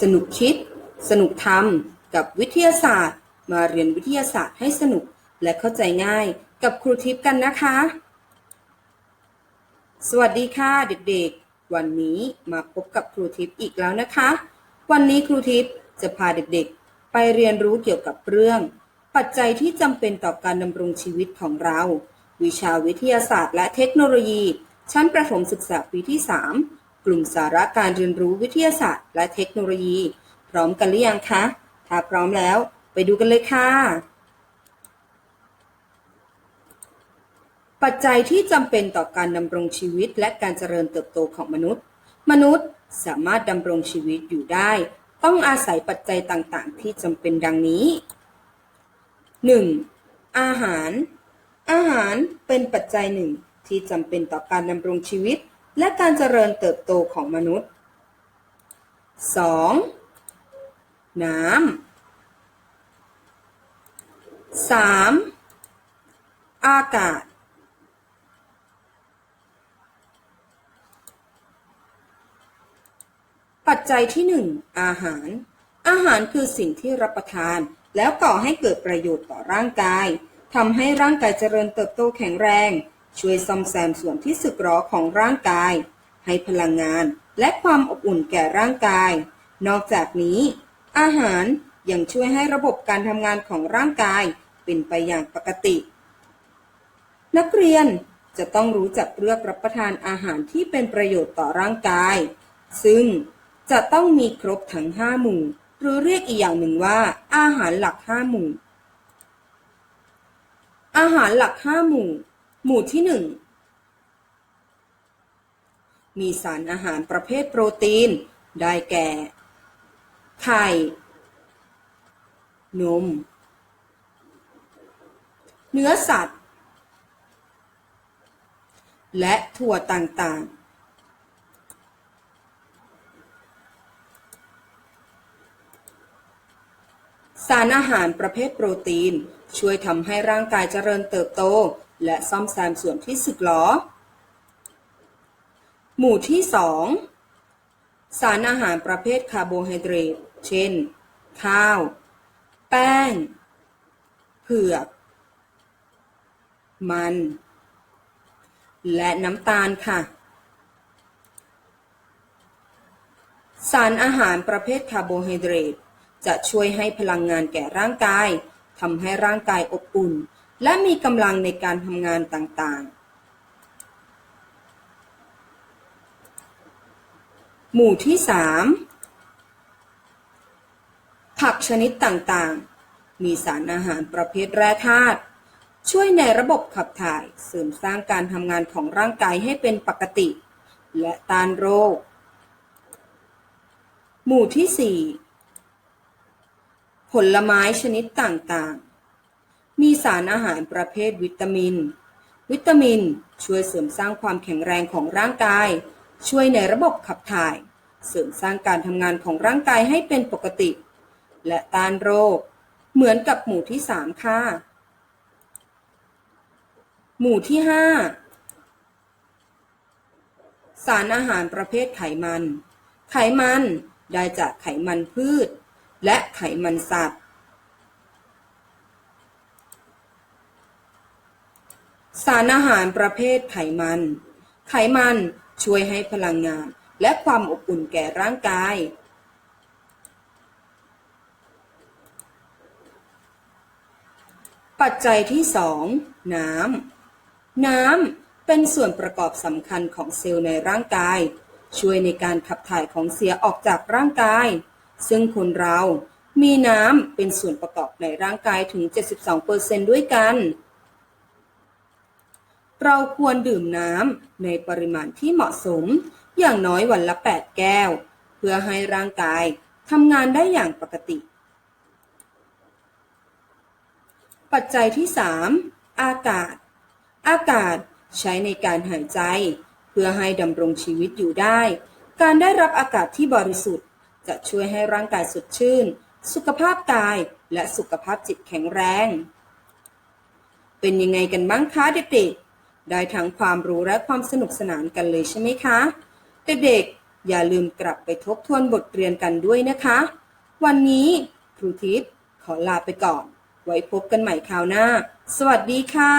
สนุกคิด สนุกทำกับวิทยาศาสตร์ มาเรียนวิทยาศาสตร์ให้สนุกและเข้าใจง่ายกับครูทิพย์กันนะคะ สวัสดีค่ะเด็กๆ วันนี้มาพบกับครูทิพย์อีกแล้วนะคะ วันนี้ครูทิพย์จะพาเด็กๆ ไปเรียนรู้เกี่ยวกับเรื่อง ปัจจัยที่จำเป็นต่อการดำรงชีวิตของเรา วิชาวิทยาศาสตร์ และเทคโนโลยี ชั้นประถมศึกษาปีที่ 3 กลุ่มสาระการเรียนรู้วิทยาศาสตร์ และเทคโนโลยี พร้อมกันหรือยังคะ ถ้าพร้อมแล้ว ไปดูกันเลยค่ะ ปัจจัยที่จำเป็นต่อการดำรงชีวิตและการเจริญเติบโตของมนุษย์ มนุษย์สามารถดำรงชีวิตอยู่ได้ ต้องอาศัยปัจจัยต่างๆ ที่จำเป็นดังนี้ 1. อาหาร อาหารเป็นปัจจัยหนึ่งที่จำเป็นต่อการดำรงชีวิต และการเจริญเติบโตของมนุษย์ 2. น้ำ 3. อากาศ ปัจจัยที่ 1 อาหาร อาหารคือสิ่งที่รับประทาน แล้วก่อให้เกิดประโยชน์ต่อร่างกายทำให้ร่างกายเจริญเติบโตแข็งแรง ช่วยซ่อมแซมส่วนที่สึกหรอของร่างกาย ให้พลังงานและความอบอุ่นแก่ร่างกาย นอกจากนี้ อาหารยังช่วยให้ระบบการทำงานของร่างกายเป็นไปอย่างปกติ นักเรียนจะต้องรู้จักเลือกรับประทานอาหารที่เป็นประโยชน์ต่อร่างกาย ซึ่งจะต้องมีครบทั้งห้าหมู่ หรือเรียกอีกอย่างหนึ่งว่า อาหารหลักห้าหมู่ อาหารหลักห้าหมู่ หมู่ที่หนึ่งมีสารอาหารประเภทโปรตีน ได้แก่ ไข่ นม เนื้อสัตว์ และถั่วต่างๆสารอาหารประเภทโปรตีน ช่วยทำให้ร่างกายเจริญเติบโต และซ่อมแซมส่วนที่สึกหรอ หมู่ที่ 2 สารอาหารประเภทคาร์โบไฮเดรต เช่น ข้าว แป้ง เผือก มัน และน้ำตาลค่ะ สารอาหารประเภทคาร์โบไฮเดรตจะช่วยให้พลังงานแก่ร่างกายทำให้ร่างกายอบอุ่น และมีกำลังในการทำงานต่างๆ หมู่ที่ 3 ผักชนิดต่างๆ มีสารอาหารประเภทแร่ธาตุช่วยในระบบขับถ่ายเสริมสร้างการทำงานของร่างกายให้เป็นปกติ และต้านโรค หมู่ที่ 4 ผลไม้ชนิดต่างๆ มีสารอาหารประเภทวิตามิน วิตามิน ช่วยเสริมสร้างความแข็งแรงของร่างกาย ช่วยในระบบขับถ่าย เสริมสร้างการทำงานของร่างกายให้เป็นปกติ และต้านโรค เหมือนกับหมู่ที่ 3 ค่ะ หมู่ที่ 5 สารอาหารประเภทไขมัน ไขมันได้จากไขมันพืช และไขมันสัตว์ สารอาหารประเภทไขมัน ไขมันช่วยให้พลังงานและความอบอุ่นแก่ร่างกาย ปัจจัยที่ 2 น้ำ น้ำเป็นส่วนประกอบสำคัญของเซลล์ในร่างกาย ช่วยในการขับถ่ายของเสียออกจากร่างกาย ซึ่งคนเรามีน้ำเป็นส่วนประกอบในร่างกายถึง 72%ด้วยกัน เราควรดื่มน้ำในปริมาณที่เหมาะสม อย่างน้อยวันละ 8 แก้ว เพื่อให้ร่างกายทำงานได้อย่างปกติ ปัจจัยที่ 3 อากาศ อากาศใช้ในการหายใจ เพื่อให้ดำรงชีวิตอยู่ได้ การได้รับอากาศที่บริสุทธิ์ จะช่วยให้ร่างกายสดชื่น สุขภาพกายและสุขภาพจิตแข็งแรง เป็นยังไงกันบ้างคะเด็กๆ ได้ทั้งความรู้และความสนุกสนานกันเลยใช่ไหมคะ เด็กๆ อย่าลืมกลับไปทบทวนบทเรียนกันด้วยนะคะ วันนี้ครูทิพย์ขอลาไปก่อน ไว้พบกันใหม่คราวหน้า สวัสดีค่ะ